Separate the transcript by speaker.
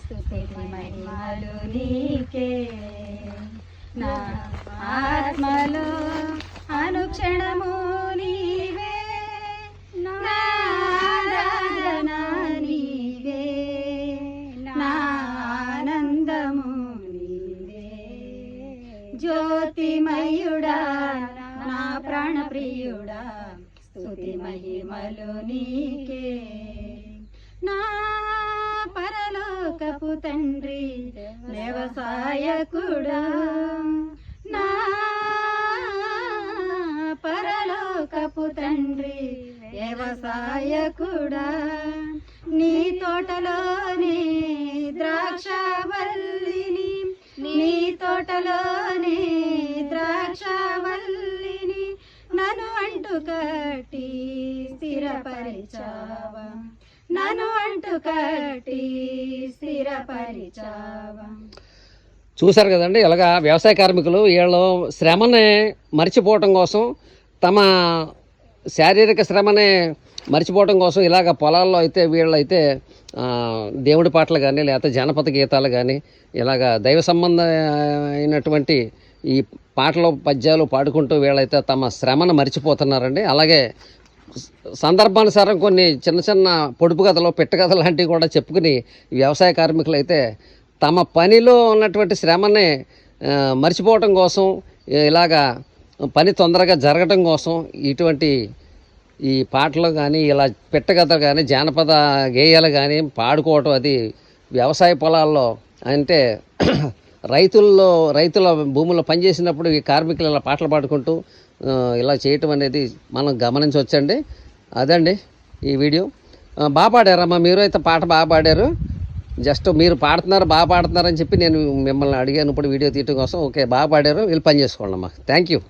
Speaker 1: స్థుతి మహిమలు నీకే. నా ఆత్మలో అనుక్షణము నీవే. నా నీవే. నా ఆనందము నీవే. జ్యోతిమయుడా నా ప్రాణప్రియుడా స్థుతి మహిమలు నీకే. నా పరలోకపు తండ్రి వ్యవసాయకుడా నా పరలోకపు తండ్రి వ్యవసాయకుడా నీ తోటలోనే ద్రాక్షవల్లిని నీ తోటలోనే ద్రాక్షవల్లిని నన్ను అంటు కట్టి స్థిరపరిచావా. అంటు కట్టి స్థిరపరిచావా.
Speaker 2: చూశారు కదండి ఇలాగా వ్యవసాయ కార్మికులు వీళ్ళు శ్రమని మర్చిపోవటం కోసం తమ శారీరక శ్రమని మర్చిపోవటం కోసం ఇలాగ పొలాల్లో అయితే వీళ్ళైతే దేవుడి పాటలు కానీ లేకపోతే జనపద గీతాలు కానీ ఇలాగ దైవ సంబంధమైనటువంటి ఈ పాటలు పద్యాలు పాడుకుంటూ వీళ్ళైతే తమ శ్రమను మర్చిపోతున్నారండి. అలాగే సందర్భానుసారం కొన్ని చిన్న చిన్న పొడుపు కథలు పిట్ట కథలు లాంటివి కూడా చెప్పుకుని వ్యవసాయ కార్మికులు అయితే తమ పనిలో ఉన్నటువంటి శ్రమని మర్చిపోవటం కోసం ఇలాగా పని తొందరగా జరగటం కోసం ఇటువంటి ఈ పాటలు కానీ ఇలా పిట్టకథలు కానీ జానపద గేయాలు కానీ పాడుకోవటం అది వ్యవసాయ పొలాల్లో అంటే రైతుల్లో రైతుల భూముల్లో పనిచేసినప్పుడు ఈ కార్మికులు ఇలా పాటలు పాడుకుంటూ ఇలా చేయటం అనేది మనం గమనించవచ్చండి. అదండి ఈ వీడియో. బాగా పాడారమ్మా మీరు అయితే పాట బాగా పాడారు. జస్ట్ మీరు పాడుతున్నారు బాగా పాడుతున్నారని చెప్పి నేను మిమ్మల్ని అడిగాను ఇప్పుడు వీడియో తీయటం కోసం. ఓకే బాగా పాడారు వీళ్ళు పని చేసుకోండి అమ్మా థ్యాంక్ యూ